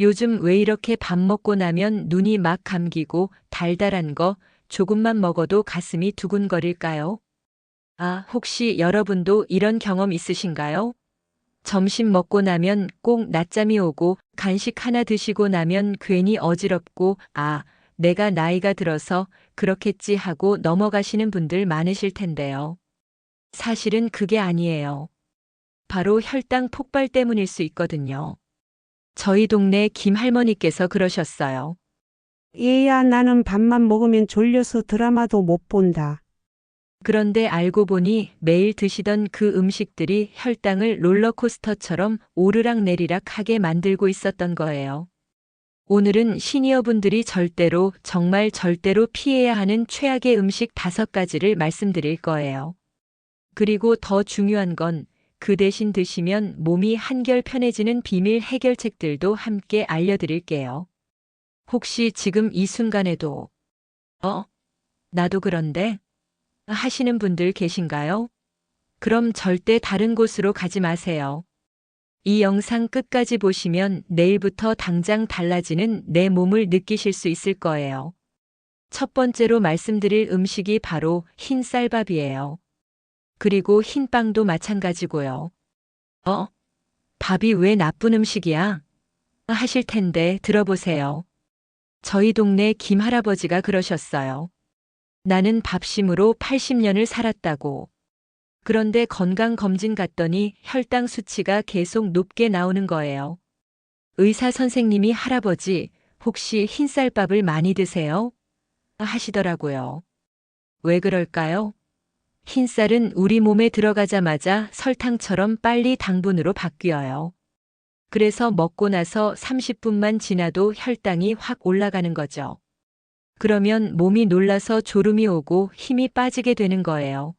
요즘 왜 이렇게 밥 먹고 나면 눈이 막 감기고 달달한 거 조금만 먹어도 가슴이 두근거릴까요? 아, 혹시 여러분도 이런 경험 있으신가요? 점심 먹고 나면 꼭 낮잠이 오고 간식 하나 드시고 나면 괜히 어지럽고 아, 내가 나이가 들어서 그렇겠지 하고 넘어가시는 분들 많으실 텐데요. 사실은 그게 아니에요. 바로 혈당 폭발 때문일 수 있거든요. 저희 동네 김 할머니께서 그러셨어요. 얘야 나는 밥만 먹으면 졸려서 드라마도 못 본다. 그런데 알고 보니 매일 드시던 그 음식들이 혈당을 롤러코스터처럼 오르락내리락 하게 만들고 있었던 거예요. 오늘은 시니어분들이 절대로, 정말 절대로 피해야 하는 최악의 음식 다섯 가지를 말씀드릴 거예요. 그리고 더 중요한 건 그 대신 드시면 몸이 한결 편해지는 비밀 해결책들도 함께 알려드릴게요. 혹시 지금 이 순간에도, 어? 나도 그런데? 하시는 분들 계신가요? 그럼 절대 다른 곳으로 가지 마세요. 이 영상 끝까지 보시면 내일부터 당장 달라지는 내 몸을 느끼실 수 있을 거예요. 첫 번째로 말씀드릴 음식이 바로 흰 쌀밥이에요. 그리고 흰 빵도 마찬가지고요. 어? 밥이 왜 나쁜 음식이야? 하실 텐데 들어보세요. 저희 동네 김 할아버지가 그러셨어요. 나는 밥심으로 80년을 살았다고. 그런데 건강검진 갔더니 혈당 수치가 계속 높게 나오는 거예요. 의사 선생님이 할아버지, 혹시 흰쌀밥을 많이 드세요? 하시더라고요. 왜 그럴까요? 흰쌀은 우리 몸에 들어가자마자 설탕처럼 빨리 당분으로 바뀌어요. 그래서 먹고 나서 30분만 지나도 혈당이 확 올라가는 거죠. 그러면 몸이 놀라서 졸음이 오고 힘이 빠지게 되는 거예요.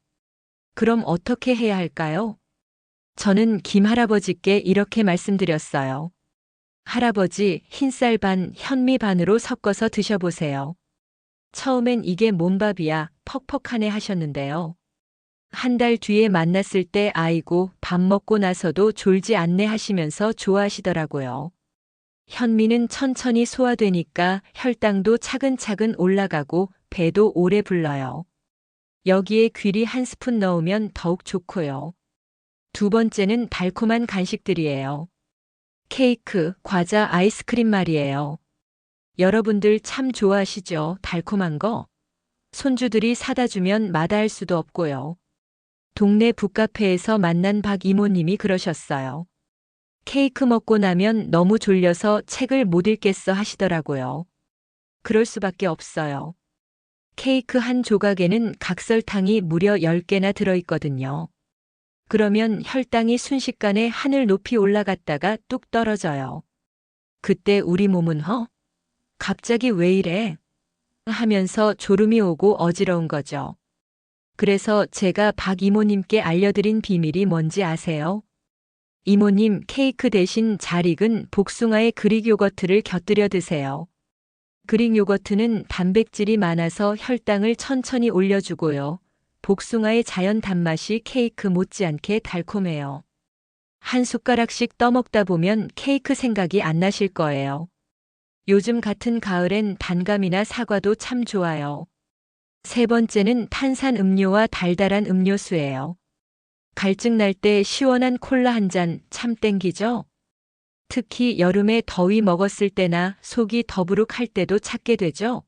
그럼 어떻게 해야 할까요? 저는 김 할아버지께 이렇게 말씀드렸어요. 할아버지, 흰쌀 반, 현미 반으로 섞어서 드셔보세요. 처음엔 이게 뭔 밥이야, 퍽퍽하네 하셨는데요. 한 달 뒤에 만났을 때 아이고, 밥 먹고 나서도 졸지 않네 하시면서 좋아하시더라고요. 현미는 천천히 소화되니까 혈당도 차근차근 올라가고 배도 오래 불러요. 여기에 귀리 한 스푼 넣으면 더욱 좋고요. 두 번째는 달콤한 간식들이에요. 케이크, 과자, 아이스크림 말이에요. 여러분들 참 좋아하시죠? 달콤한 거? 손주들이 사다 주면 마다할 수도 없고요. 동네 북카페에서 만난 박 이모님이 그러셨어요. 케이크 먹고 나면 너무 졸려서 책을 못 읽겠어 하시더라고요. 그럴 수밖에 없어요. 케이크 한 조각에는 각설탕이 무려 10개나 들어있거든요. 그러면 혈당이 순식간에 하늘 높이 올라갔다가 뚝 떨어져요. 그때 우리 몸은 허? 갑자기 왜 이래? 하면서 졸음이 오고 어지러운 거죠. 그래서 제가 박 이모님께 알려드린 비밀이 뭔지 아세요? 이모님 케이크 대신 잘 익은 복숭아의 그릭 요거트를 곁들여 드세요. 그릭 요거트는 단백질이 많아서 혈당을 천천히 올려주고요. 복숭아의 자연 단맛이 케이크 못지않게 달콤해요. 한 숟가락씩 떠먹다 보면 케이크 생각이 안 나실 거예요. 요즘 같은 가을엔 단감이나 사과도 참 좋아요. 세 번째는 탄산 음료와 달달한 음료수예요. 갈증 날 때 시원한 콜라 한 잔 참 땡기죠? 특히 여름에 더위 먹었을 때나 속이 더부룩할 때도 찾게 되죠?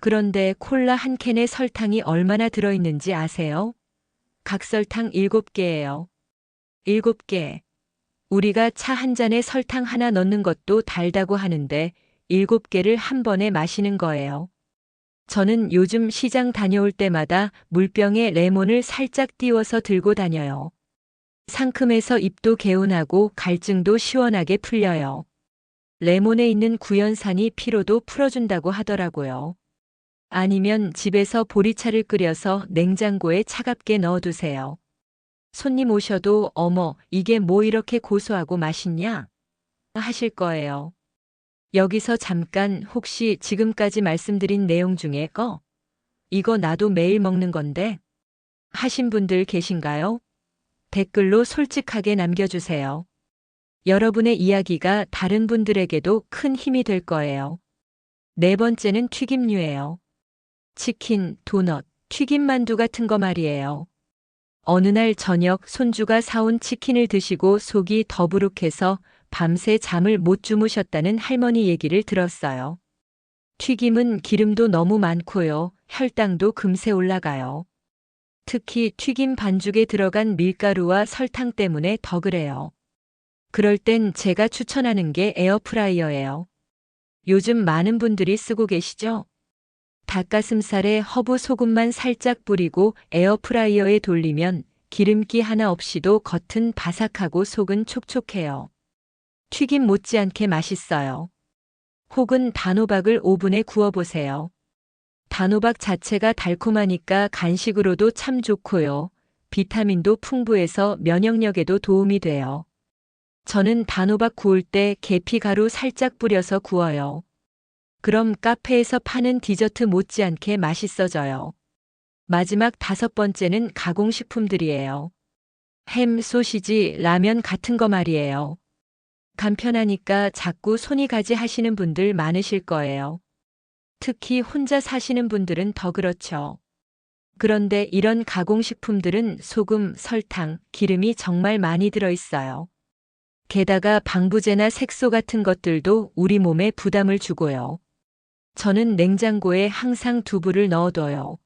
그런데 콜라 한 캔에 설탕이 얼마나 들어있는지 아세요? 각설탕 7개예요. 7개. 우리가 차 한 잔에 설탕 하나 넣는 것도 달다고 하는데 7개를 한 번에 마시는 거예요. 저는 요즘 시장 다녀올 때마다 물병에 레몬을 살짝 띄워서 들고 다녀요. 상큼해서 입도 개운하고 갈증도 시원하게 풀려요. 레몬에 있는 구연산이 피로도 풀어준다고 하더라고요. 아니면 집에서 보리차를 끓여서 냉장고에 차갑게 넣어두세요. 손님 오셔도 어머, 이게 뭐 이렇게 고소하고 맛있냐? 하실 거예요. 여기서 잠깐 혹시 지금까지 말씀드린 내용 중에 거? 이거 나도 매일 먹는 건데? 하신 분들 계신가요? 댓글로 솔직하게 남겨주세요. 여러분의 이야기가 다른 분들에게도 큰 힘이 될 거예요. 네 번째는 튀김류예요. 치킨, 도넛, 튀김만두 같은 거 말이에요. 어느 날 저녁 손주가 사온 치킨을 드시고 속이 더부룩해서 밤새 잠을 못 주무셨다는 할머니 얘기를 들었어요. 튀김은 기름도 너무 많고요. 혈당도 금세 올라가요. 특히 튀김 반죽에 들어간 밀가루와 설탕 때문에 더 그래요. 그럴 땐 제가 추천하는 게 에어프라이어예요. 요즘 많은 분들이 쓰고 계시죠? 닭가슴살에 허브 소금만 살짝 뿌리고 에어프라이어에 돌리면 기름기 하나 없이도 겉은 바삭하고 속은 촉촉해요. 튀김 못지않게 맛있어요. 혹은 단호박을 오븐에 구워보세요. 단호박 자체가 달콤하니까 간식으로도 참 좋고요. 비타민도 풍부해서 면역력에도 도움이 돼요. 저는 단호박 구울 때 계피 가루 살짝 뿌려서 구워요. 그럼 카페에서 파는 디저트 못지않게 맛있어져요. 마지막 다섯 번째는 가공식품들이에요. 햄, 소시지, 라면 같은 거 말이에요. 간편하니까 자꾸 손이 가지 하시는 분들 많으실 거예요. 특히 혼자 사시는 분들은 더 그렇죠. 그런데 이런 가공식품들은 소금, 설탕, 기름이 정말 많이 들어 있어요. 게다가 방부제나 색소 같은 것들도 우리 몸에 부담을 주고요. 저는 냉장고에 항상 두부를 넣어둬요.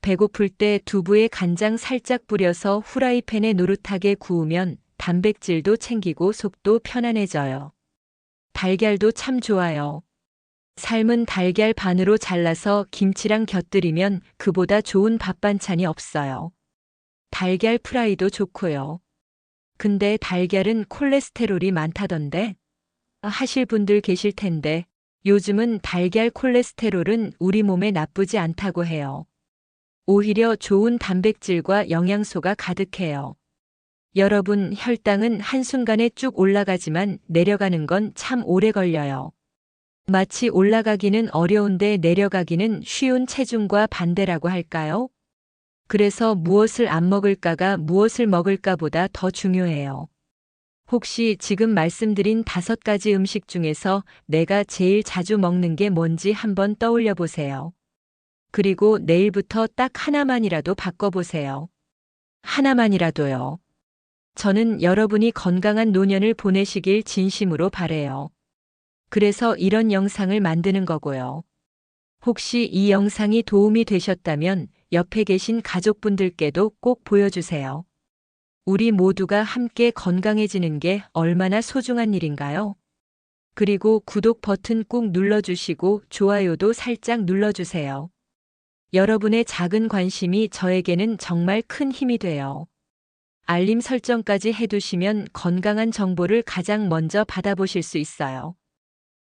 배고플 때 두부에 간장 살짝 뿌려서 후라이팬에 노릇하게 구우면 단백질도 챙기고 속도 편안해져요. 달걀도 참 좋아요. 삶은 달걀 반으로 잘라서 김치랑 곁들이면 그보다 좋은 밥 반찬이 없어요. 달걀 프라이도 좋고요. 근데 달걀은 콜레스테롤이 많다던데? 하실 분들 계실 텐데 요즘은 달걀 콜레스테롤은 우리 몸에 나쁘지 않다고 해요. 오히려 좋은 단백질과 영양소가 가득해요. 여러분, 혈당은 한순간에 쭉 올라가지만 내려가는 건 참 오래 걸려요. 마치 올라가기는 어려운데 내려가기는 쉬운 체중과 반대라고 할까요? 그래서 무엇을 안 먹을까가 무엇을 먹을까보다 더 중요해요. 혹시 지금 말씀드린 다섯 가지 음식 중에서 내가 제일 자주 먹는 게 뭔지 한번 떠올려 보세요. 그리고 내일부터 딱 하나만이라도 바꿔보세요. 하나만이라도요. 저는 여러분이 건강한 노년을 보내시길 진심으로 바래요. 그래서 이런 영상을 만드는 거고요. 혹시 이 영상이 도움이 되셨다면 옆에 계신 가족분들께도 꼭 보여주세요. 우리 모두가 함께 건강해지는 게 얼마나 소중한 일인가요? 그리고 구독 버튼 꾹 눌러주시고 좋아요도 살짝 눌러주세요. 여러분의 작은 관심이 저에게는 정말 큰 힘이 돼요. 알림 설정까지 해두시면 건강한 정보를 가장 먼저 받아보실 수 있어요.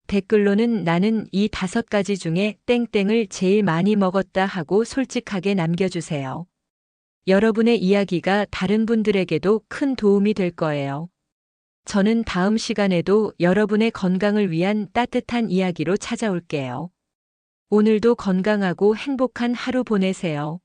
댓글로는 나는 이 다섯 가지 중에 땡땡을 제일 많이 먹었다 하고 솔직하게 남겨주세요. 여러분의 이야기가 다른 분들에게도 큰 도움이 될 거예요. 저는 다음 시간에도 여러분의 건강을 위한 따뜻한 이야기로 찾아올게요. 오늘도 건강하고 행복한 하루 보내세요.